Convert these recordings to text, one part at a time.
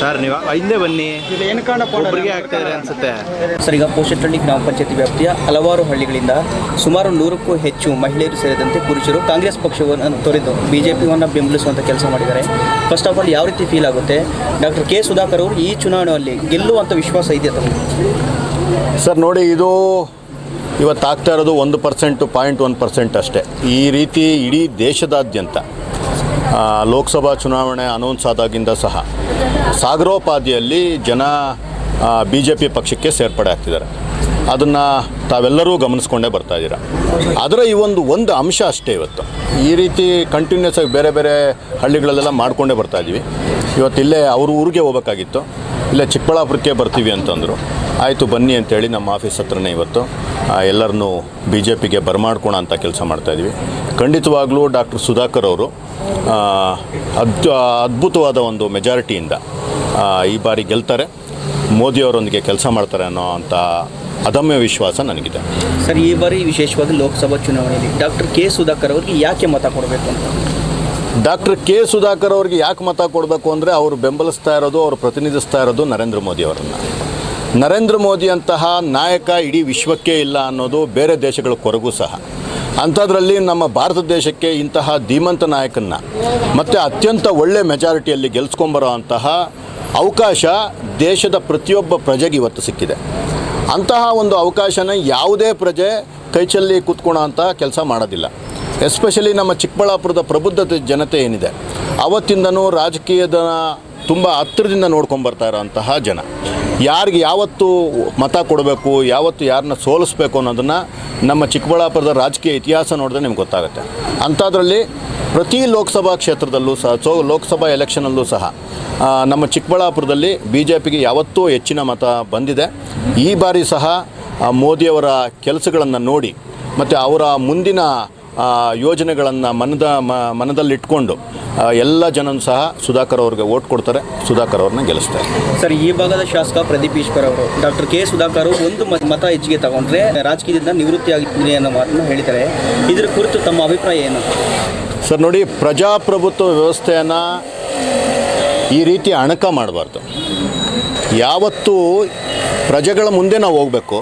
Sir ನೀವು ಹಿಂದೆ ಬನ್ನಿ. ಇದು ಏನು ಕಾರಣ ಒಬ್ಬರಿಗೆ ಆಗ್ತಿದ್ರೆ ಅನ್ಸುತ್ತೆ. ಸರ್ ಈಗ ಪೋಷಟಹಳ್ಳಿ ಗ್ರಾಮ ಪಂಚಾಯತಿ ವ್ಯಾಪ್ತಿಯ ಹಲವಾರು ಹಳ್ಳಿಗಳಿಂದ ಸುಮಾರು ನೂರಕ್ಕೂ ಹೆಚ್ಚು ಮಹಿಳೆಯರು ಸೇರಿದಂತೆ ಪುರುಷರು ಕಾಂಗ್ರೆಸ್ ಪಕ್ಷವನ್ನು ತೊರೆದು ಬಿ ಜೆ ಪಿಯನ್ನು ಬೆಂಬಲಿಸುವಂಥ ಕೆಲಸ ಮಾಡಿದ್ದಾರೆ. ಫಸ್ಟ್ ಆಫ್ ಆಲ್ ಯಾವ ರೀತಿ ಫೀಲ್ ಆಗುತ್ತೆ? ಡಾಕ್ಟರ್ ಕೆ ಸುಧಾಕರ್ ಅವರು ಈ ಚುನಾವಣೆಯಲ್ಲಿ ಗೆಲ್ಲುವಂಥ ವಿಶ್ವಾಸ ಇದೆ ತಮಗೆ? ಸರ್ ನೋಡಿ ಇದು ಇವತ್ತು ಆಗ್ತಾ ಇರೋದು ಒಂದು ಪರ್ಸೆಂಟು ಪಾಯಿಂಟ್ ಒನ್ ಪರ್ಸೆಂಟ್ ಅಷ್ಟೇ. ಈ ರೀತಿ ಇಡೀ ದೇಶದಾದ್ಯಂತ ಲೋಕಸಭಾ ಚುನಾವಣೆ ಅನೌನ್ಸ್ ಆದಾಗಿಂದ ಸಹ ಸಾಗರೋಪಾದಿಯಲ್ಲಿ ಜನ ಬಿ ಜೆ ಪಿ ಪಕ್ಷಕ್ಕೆ ಸೇರ್ಪಡೆ ಆಗ್ತಿದ್ದಾರೆ. ಅದನ್ನು ತಾವೆಲ್ಲರೂ ಗಮನಿಸ್ಕೊಂಡೇ ಬರ್ತಾ ಇದ್ದೀರಾ? ಆದರೆ ಈ ಒಂದು ಒಂದು ಅಂಶ ಅಷ್ಟೇ ಇವತ್ತು. ಈ ರೀತಿ ಕಂಟಿನ್ಯೂಸ್ ಆಗಿ ಬೇರೆ ಬೇರೆ ಹಳ್ಳಿಗಳಲ್ಲೆಲ್ಲ ಮಾಡಿಕೊಂಡೇ ಬರ್ತಾ ಇದ್ದೀವಿ. ಇವತ್ತು ಇಲ್ಲೇ ಅವ್ರ ಊರಿಗೆ ಹೋಗ್ಬೇಕಾಗಿತ್ತು. ಇಲ್ಲೇ ಚಿಕ್ಕಬಳ್ಳಾಪುರಕ್ಕೆ ಬರ್ತೀವಿ ಅಂತಂದರು. ಆಯಿತು ಬನ್ನಿ ಅಂತೇಳಿ ನಮ್ಮ ಆಫೀಸ್ ಹತ್ರನೇ ಇವತ್ತು. ಎಲ್ಲರನ್ನೂ ಬಿ ಜೆ ಪಿಗೆ ಬರಮಾಡ್ಕೋಣ ಅಂತ ಕೆಲಸ ಮಾಡ್ತಾಯಿದ್ವಿ ಖಂಡಿತವಾಗ್ಲೂ ಡಾಕ್ಟರ್ ಸುಧಾಕರ್ ಅವರು ಆ, ಅದ್ ಅದ್ಭುತವಾದ ಒಂದು ಮೆಜಾರಿಟಿಯಿಂದ ಈ ಬಾರಿ ಗೆಲ್ತಾರೆ. ಮೋದಿಯವರೊಂದಿಗೆ ಕೆಲಸ ಮಾಡ್ತಾರೆ ಅನ್ನೋ ಅಂತ ಅದಮ್ಯ ವಿಶ್ವಾಸ ನನಗಿದೆ. ಸರ್ ಈ ಬಾರಿ ವಿಶೇಷವಾಗಿ ಲೋಕಸಭಾ ಚುನಾವಣೆಯಲ್ಲಿ ಡಾಕ್ಟರ್ ಕೆ ಸುಧಾಕರ್ ಅವರಿಗೆ ಯಾಕೆ ಮತ ಕೊಡಬೇಕು ಅಂತ? ಡಾಕ್ಟರ್ ಕೆ ಸುಧಾಕರ್ ಅವ್ರಿಗೆ ಯಾಕೆ ಮತ ಕೊಡಬೇಕು ಅಂದರೆ ಅವರು ಬೆಂಬಲಿಸ್ತಾ ಇರೋದು ಅವರು ಪ್ರತಿನಿಧಿಸ್ತಾ ಇರೋದು ನರೇಂದ್ರ ಮೋದಿ ಅವರನ್ನು. ನರೇಂದ್ರ ಮೋದಿ ಅಂತಹ ನಾಯಕ ಇಡೀ ವಿಶ್ವಕ್ಕೆ ಇಲ್ಲ ಅನ್ನೋದು ಬೇರೆ ದೇಶಗಳ ಕೊರಗೂ ಸಹ. ಅಂಥದ್ರಲ್ಲಿ ನಮ್ಮ ಭಾರತ ದೇಶಕ್ಕೆ ಇಂತಹ ಧೀಮಂತ ನಾಯಕನ್ನ, ಮತ್ತು ಅತ್ಯಂತ ಒಳ್ಳೆ ಮೆಜಾರಿಟಿಯಲ್ಲಿ ಗೆಲ್ಸ್ಕೊಂಬರೋ ಅಂತಹ ಅವಕಾಶ ದೇಶದ ಪ್ರತಿಯೊಬ್ಬ ಪ್ರಜೆಗೆ ಇವತ್ತು ಸಿಕ್ಕಿದೆ. ಅಂತಹ ಒಂದು ಅವಕಾಶನ ಯಾವುದೇ ಪ್ರಜೆ ಕೈಚಲ್ಲಿ ಕೂತ್ಕೊಳ್ಳೋ ಅಂತ ಕೆಲಸ ಮಾಡೋದಿಲ್ಲ. ಎಸ್ಪೆಷಲಿ ನಮ್ಮ ಚಿಕ್ಕಬಳ್ಳಾಪುರದ ಪ್ರಬುದ್ಧತೆ ಜನತೆ ಏನಿದೆ, ಅವತ್ತಿಂದನೂ ರಾಜಕೀಯದ ತುಂಬ ಹತ್ತಿರದಿಂದ ನೋಡ್ಕೊಂಬರ್ತಾ ಇರೋಂತಹ ಜನ. ಯಾರಿಗೆ ಯಾವತ್ತು ಮತ ಕೊಡಬೇಕು, ಯಾವತ್ತು ಯಾರನ್ನ ಸೋಲಿಸ್ಬೇಕು ಅನ್ನೋದನ್ನು ನಮ್ಮ ಚಿಕ್ಕಬಳ್ಳಾಪುರದ ರಾಜಕೀಯ ಇತಿಹಾಸ ನೋಡಿದ್ರೆ ನಿಮ್ಗೆ ಗೊತ್ತಾಗುತ್ತೆ. ಅಂಥದ್ರಲ್ಲಿ ಪ್ರತಿ ಲೋಕಸಭಾ ಕ್ಷೇತ್ರದಲ್ಲೂ ಸಹ, ಸೊ ಲೋಕಸಭಾ ಎಲೆಕ್ಷನಲ್ಲೂ ಸಹ ನಮ್ಮ ಚಿಕ್ಕಬಳ್ಳಾಪುರದಲ್ಲಿ ಬಿ ಜೆ ಪಿಗೆ ಯಾವತ್ತೂ ಹೆಚ್ಚಿನ ಮತ ಬಂದಿದೆ. ಈ ಬಾರಿ ಸಹ ಮೋದಿಯವರ ಕೆಲಸಗಳನ್ನು ನೋಡಿ, ಮತ್ತು ಅವರ ಮುಂದಿನ ಯೋಜನೆಗಳನ್ನು ಮನದ ಮ- ಮನದಲ್ಲಿಟ್ಕೊಂಡು ಎಲ್ಲ ಜನನು ಸಹ ಸುಧಾಕರ್ ಅವ್ರಿಗೆ ಓಟ್ ಕೊಡ್ತಾರೆ ಸುಧಾಕರ್ ಅವ್ರನ್ನ ಗೆಲ್ಲಿಸ್ತಾರೆ. ಸರ್ ಈ ಭಾಗದ ಶಾಸಕ ಪ್ರದೀಪ್ ಈಶ್ವರ್ ಅವರು ಡಾಕ್ಟರ್ ಕೆ ಸುಧಾಕರ್ ಅವರು ಒಂದು ಮತ ಹೆಚ್ಚಿಗೆ ತಗೊಂಡ್ರೆ ರಾಜಕೀಯದಿಂದ ನಿವೃತ್ತಿ ಆಗಿದ್ದೀನಿ ಅನ್ನೋ ಮಾತನ್ನು ಹೇಳಿದ್ದಾರೆ. ಇದರ ಕುರಿತು ತಮ್ಮ ಅಭಿಪ್ರಾಯ ಏನು? ಸರ್ ನೋಡಿ ಪ್ರಜಾಪ್ರಭುತ್ವ ವ್ಯವಸ್ಥೆಯನ್ನು ಈ ರೀತಿ ಅಣಕ ಮಾಡಬಾರ್ದು. ಯಾವತ್ತೂ ಪ್ರಜೆಗಳ ಮುಂದೆ ನಾವು ಹೋಗಬೇಕು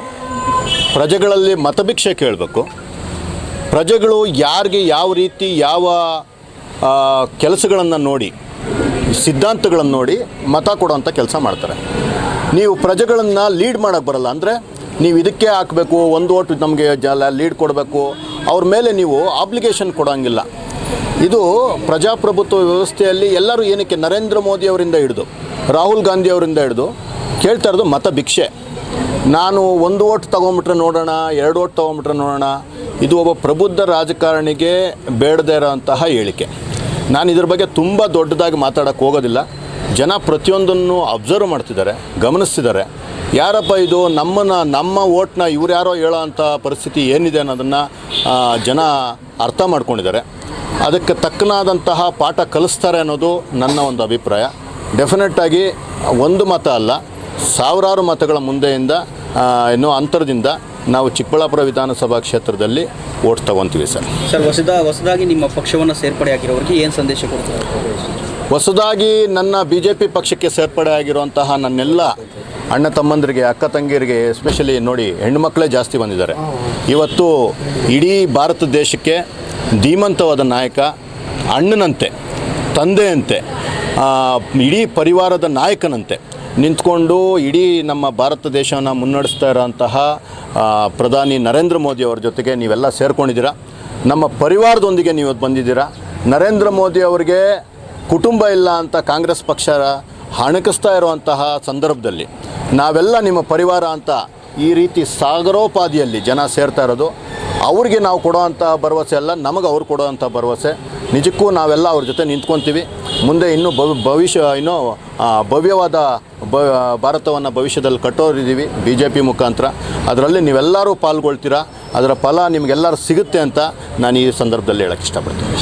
ಪ್ರಜೆಗಳಲ್ಲಿ ಮತಭಿಕ್ಷೆ ಕೇಳಬೇಕು ಪ್ರಜೆಗಳು ಯಾರಿಗೆ ಯಾವ ರೀತಿ ಯಾವ ಕೆಲಸಗಳನ್ನು ನೋಡಿ, ಸಿದ್ಧಾಂತಗಳನ್ನು ನೋಡಿ ಮತ ಕೊಡೋಂಥ ಕೆಲಸ ಮಾಡ್ತಾರೆ. ನೀವು ಪ್ರಜೆಗಳನ್ನು ಲೀಡ್ ಮಾಡೋಕ್ಕೆ ಬರಲ್ಲ ಅಂದರೆ ನೀವು ಇದಕ್ಕೆ ಹಾಕಬೇಕು, ಒಂದು ಓಟ್ ನಮಗೆ ಜಲ ಲೀಡ್ ಕೊಡಬೇಕು, ಅವ್ರ ಮೇಲೆ ನೀವು ಆಬ್ಲಿಗೇಷನ್ ಕೊಡೋಂಗಿಲ್ಲ. ಇದು ಪ್ರಜಾಪ್ರಭುತ್ವ ವ್ಯವಸ್ಥೆಯಲ್ಲಿ ಎಲ್ಲರೂ ಏನಕ್ಕೆ ನರೇಂದ್ರ ಮೋದಿ ಅವರಿಂದ ಹಿಡಿದು, ರಾಹುಲ್ ಗಾಂಧಿ ಅವರಿಂದ ಹಿಡಿದು ಕೇಳ್ತಾ ಇರೋದು ಮತ ಭಿಕ್ಷೆ. ನಾನು ಒಂದು ಓಟ್ ತೊಗೊಂಬಿಟ್ರೆ ನೋಡೋಣ, ಎರಡು ಓಟ್ ತೊಗೊಂಬಿಟ್ರೆ ನೋಡೋಣ ಇದು ಒಬ್ಬ ಪ್ರಬುದ್ಧ ರಾಜಕಾರಣಿಗೆ ಬೇಡದೇ ಇರೋಂತಹ ಹೇಳಿಕೆ. ನಾನು ಇದ್ರ ಬಗ್ಗೆ ತುಂಬ ದೊಡ್ಡದಾಗಿ ಮಾತಾಡೋಕ್ಕೆ ಹೋಗೋದಿಲ್ಲ. ಜನ ಪ್ರತಿಯೊಂದನ್ನು ಅಬ್ಸರ್ವ್ ಮಾಡ್ತಿದ್ದಾರೆ, ಗಮನಿಸ್ತಿದ್ದಾರೆ. ಯಾರಪ್ಪ ಇದು ನಮ್ಮನ್ನು, ನಮ್ಮ ಓಟ್ನ ಇವ್ರು ಯಾರೋ ಹೇಳೋ ಅಂಥ ಪರಿಸ್ಥಿತಿ ಏನಿದೆ ಅನ್ನೋದನ್ನು ಜನ ಅರ್ಥ ಮಾಡ್ಕೊಂಡಿದ್ದಾರೆ. ಅದಕ್ಕೆ ತಕ್ಕನಾದಂತಹ ಪಾಠ ಕಲಿಸ್ತಾರೆ ಅನ್ನೋದು ನನ್ನ ಒಂದು ಅಭಿಪ್ರಾಯ. ಡೆಫಿನೆಟ್ಟಾಗಿ ಒಂದು ಮತ ಅಲ್ಲ, ಸಾವಿರಾರು ಮತಗಳ ಮುಂದೆಯಿಂದ ಏನೋ ಅಂತರದಿಂದ ನಾವು ಚಿಕ್ಕಬಳ್ಳಾಪುರ ವಿಧಾನಸಭಾ ಕ್ಷೇತ್ರದಲ್ಲಿ ಓಟ್ ತಗೊತೀವಿ ಸರ್. ಸರ್ ಹೊಸದಾಗಿ ಹೊಸದಾಗಿ ನಿಮ್ಮ ಪಕ್ಷವನ್ನು ಸೇರ್ಪಡೆ ಆಗಿರೋರಿಗೆ ಏನು ಸಂದೇಶ ಕೊಡ್ತಾರೆ? ಹೊಸದಾಗಿ ನನ್ನ ಬಿ ಜೆ ಪಿ ಪಕ್ಷಕ್ಕೆ ಸೇರ್ಪಡೆ ಆಗಿರುವಂತಹ ನನ್ನೆಲ್ಲ ಅಣ್ಣ ತಮ್ಮಂದರಿಗೆ ಅಕ್ಕ ತಂಗಿಯರಿಗೆ ಎಸ್ಪೆಷಲಿ ನೋಡಿ ಹೆಣ್ಣುಮಕ್ಕಳೇ ಜಾಸ್ತಿ ಬಂದಿದ್ದಾರೆ. ಇವತ್ತು ಇಡೀ ಭಾರತ ದೇಶಕ್ಕೆ ಧೀಮಂತವಾದ ನಾಯಕ ಅಣ್ಣನಂತೆ ತಂದೆಯಂತೆ ಇಡೀ ಪರಿವಾರದ ನಾಯಕನಂತೆ ನಿಂತ್ಕೊಂಡು ಇಡೀ ನಮ್ಮ ಭಾರತ ದೇಶವನ್ನು ಮುನ್ನಡೆಸ್ತಾ ಇರೋಂತಹ ಪ್ರಧಾನಿ ನರೇಂದ್ರ ಮೋದಿ ಅವರ ಜೊತೆಗೆ ನೀವೆಲ್ಲ ಸೇರ್ಕೊಂಡಿದ್ದೀರಾ? ನಮ್ಮ ಪರಿವಾರದೊಂದಿಗೆ ನೀವು ಬಂದಿದ್ದೀರಾ? ನರೇಂದ್ರ ಮೋದಿ ಅವರಿಗೆ ಕುಟುಂಬ ಇಲ್ಲ ಅಂತ ಕಾಂಗ್ರೆಸ್ ಪಕ್ಷ ಹಣಕಿಸ್ತಾ ಇರುವಂತಹ ಸಂದರ್ಭದಲ್ಲಿ ನಾವೆಲ್ಲ ನಿಮ್ಮ ಪರಿವಾರ ಅಂತ ಈ ರೀತಿ ಸಾಗರೋಪಾದಿಯಲ್ಲಿ ಜನ ಸೇರ್ತಾ ಇರೋದು, ಅವ್ರಿಗೆ ನಾವು ಕೊಡೋವಂಥ ಭರವಸೆ ಅಲ್ಲ, ನಮಗೆ ಅವ್ರು ಕೊಡೋವಂಥ ಭರವಸೆ. ನಿಜಕ್ಕೂ ನಾವೆಲ್ಲ ಅವ್ರ ಜೊತೆ ನಿಂತ್ಕೊತೀವಿ. ಮುಂದೆ ಇನ್ನೂ ಭವ್, ಭವಿಷ್ಯ, ಇನ್ನೂ ಭವ್ಯವಾದ ಬ ಭಾರತವನ್ನು ಭವಿಷ್ಯದಲ್ಲಿ ಕಟ್ಟೋರಿದ್ದೀವಿ ಬಿ ಜೆ ಪಿ ಮುಖಾಂತರ. ಅದರಲ್ಲಿ ನೀವೆಲ್ಲರೂ ಪಾಲ್ಗೊಳ್ತೀರಾ? ಅದರ ಫಲ ನಿಮಗೆಲ್ಲರೂ ಸಿಗುತ್ತೆ ಅಂತ ನಾನು ಈ ಸಂದರ್ಭದಲ್ಲಿ ಹೇಳೋಕ್ಕೆ ಇಷ್ಟಪಡ್ತೀನಿ.